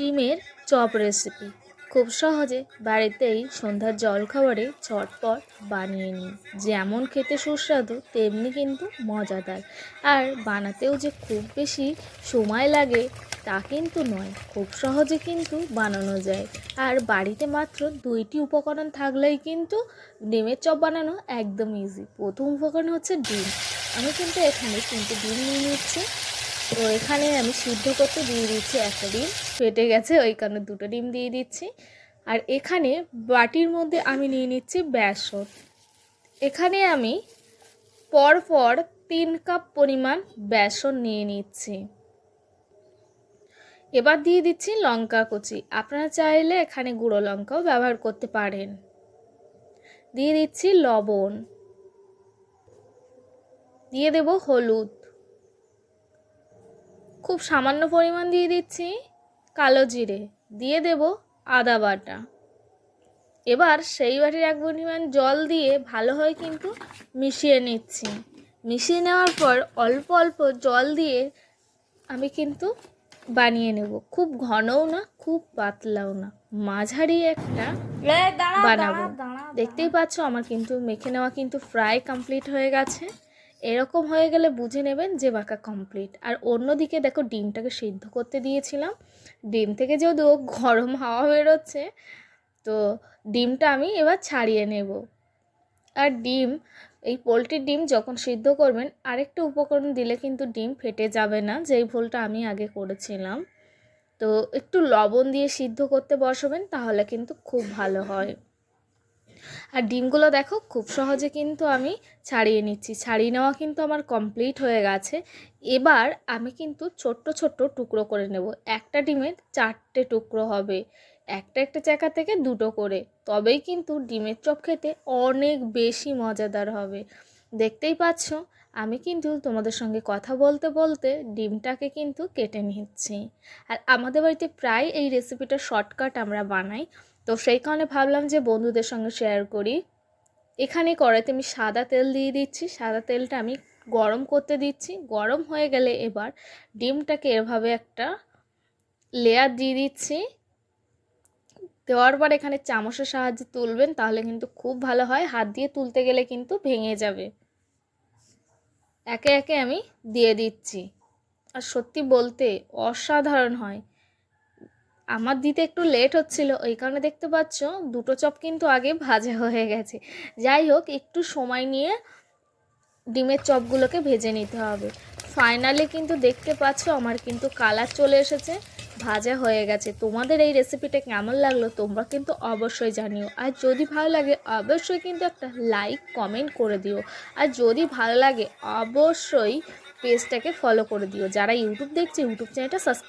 ডিমের chop recipe খুব সহজে বাড়িতেই সন্ধ্যার জলখাবারে চটপট বানিয়ে নিই যেমন খেতে সুস্বাদু, তেমনি কিন্তু মজাদার। আর বানাতেও যে খুব বেশি সময় লাগে, তা কিন্তু নয়। খুব সহজে কিন্তু বানানো যায়। আর বাড়িতে মাত্র দুইটি উপকরণ থাকলেই কিন্তু ডিমের চপ বানানো একদম ইজি প্রথম উপকরণ হচ্ছে ডিম। আমি কিন্তু এখানে তিনটে ডিম নিয়ে নিচ্ছি। তো এখানে আমি সিদ্ধ করতে দিয়ে দিচ্ছি একটা ডিম। ফেটে গেছে, ওই কারণে দুটো ডিম দিয়ে দিচ্ছি। আর এখানে বাটির মধ্যে আমি নিয়ে নিচ্ছি বেসন। এখানে আমি পর পর তিন কাপ পরিমাণ বেসন নিয়ে নিচ্ছি। এবার দিয়ে দিচ্ছি লঙ্কা কুচি। আপনারা চাইলে এখানে গুঁড়ো লঙ্কাও ব্যবহার করতে পারেন। দিয়ে দিচ্ছি লবণ। দিয়ে দেব হলুদ। খুব সামান্য পরিমাণ দিয়ে দিচ্ছি কালো জিরে। দিয়ে দেব আদা বাটা। এবার সেই বাটির এক পরিমাণ জল দিয়ে ভালোভাবে কিন্তু মিশিয়ে নিচ্ছি। মিশিয়ে নেওয়ার পর অল্প অল্প জল দিয়ে আমি কিন্তু বানিয়ে নেব। খুব ঘনও না খুব পাতলাও না। মাঝারি একটা বানাবো। দেখতেই পাচ্ছ আমার কিন্তু মেখে নেওয়া কিন্তু ফ্রাই কমপ্লিট হয়ে গেছে। এরকম হয়ে গেলে বুঝে নেবেন যে বাঁকা কমপ্লিট আর অন্যদিকে দেখো ডিমটাকে সিদ্ধ করতে দিয়েছিলাম। ডিম থেকে যেহেতু গরম হাওয়া বেরোচ্ছে, তো ডিমটা আমি এবার ছাড়িয়ে নেব। আর ডিম, এই পোলট্রির ডিম যখন সিদ্ধ করবেন, আরেকটা উপকরণ দিলে কিন্তু ডিম ফেটে যাবে না, যেই ভুলটা আমি আগে করেছিলাম। তো একটু লবণ দিয়ে সিদ্ধ করতে বসাবেন, তাহলে কিন্তু খুব ভালো হয়। আর ডিমগুলো দেখো, খুব সহজে কিন্তু আমি ছাড়িয়ে নিচ্ছি। ছাড়িয়ে নেওয়া কিন্তু আমার কমপ্লিট হয়ে গেছে। এবার আমি কিন্তু ছোট্ট ছোট্ট টুকরো করে নেব। একটা ডিমের চারটে টুকরো হবে। একটা একটা চাকা থেকে দুটো করে। তবেই কিন্তু ডিমের চপ খেতে অনেক বেশি মজাদার হবে। দেখতেই পাচ্ছ, আমি কিন্তু তোমাদের সঙ্গে কথা বলতে বলতে ডিমটাকে কিন্তু কেটে নিচ্ছি। আর আমাদের বাড়িতে প্রায় এই রেসিপিটা শর্টকাট আমরা বানাই। তো সেই কারণে ভাবলাম যে বন্ধুদের সঙ্গে শেয়ার করি। এখানে কড়াইতে আমি সাদা তেল দিয়ে দিচ্ছি। সাদা তেলটা আমি গরম করতে দিচ্ছি। গরম হয়ে গেলে এবার ডিমটাকে এভাবে একটা লেয়ার দিয়ে দিচ্ছি। দেওয়ার পর এখানে চামচের সাহায্যে তুলবেন, তাহলে কিন্তু খুব ভালো হয়। হাত দিয়ে তুলতে গেলে কিন্তু ভেঙে যাবে। একে একে আমি দিয়ে দিচ্ছি। আর সত্যি বলতে অসাধারণ হয়। আমার দিতে একটু লেট হচ্ছিল, ওই কারণে দেখতে পাচ্ছ দুটো চপ কিন্তু আগে ভাজা হয়ে গেছে। যাই হোক, একটু সময় নিয়ে ডিমের চপগুলোকে ভেজে নিতে হবে। ফাইনালি কিন্তু দেখতে পাচ্ছ আমার কিন্তু কালার চলে এসেছে। ভাজা হয়ে গেছে। তোমাদের এই রেসিপিটা কেমন লাগল তোমরা কিন্তু অবশ্যই জানিও। আর যদি ভালো লাগে অবশ্যই কিন্তু একটা লাইক কমেন্ট করে দিও। আর যদি ভালো লাগে অবশ্যই পেজটাকে ফলো করে দিও। যারা ইউটিউব দেখছে ইউটিউব চ্যানেলটা সাবস্ক্রাইব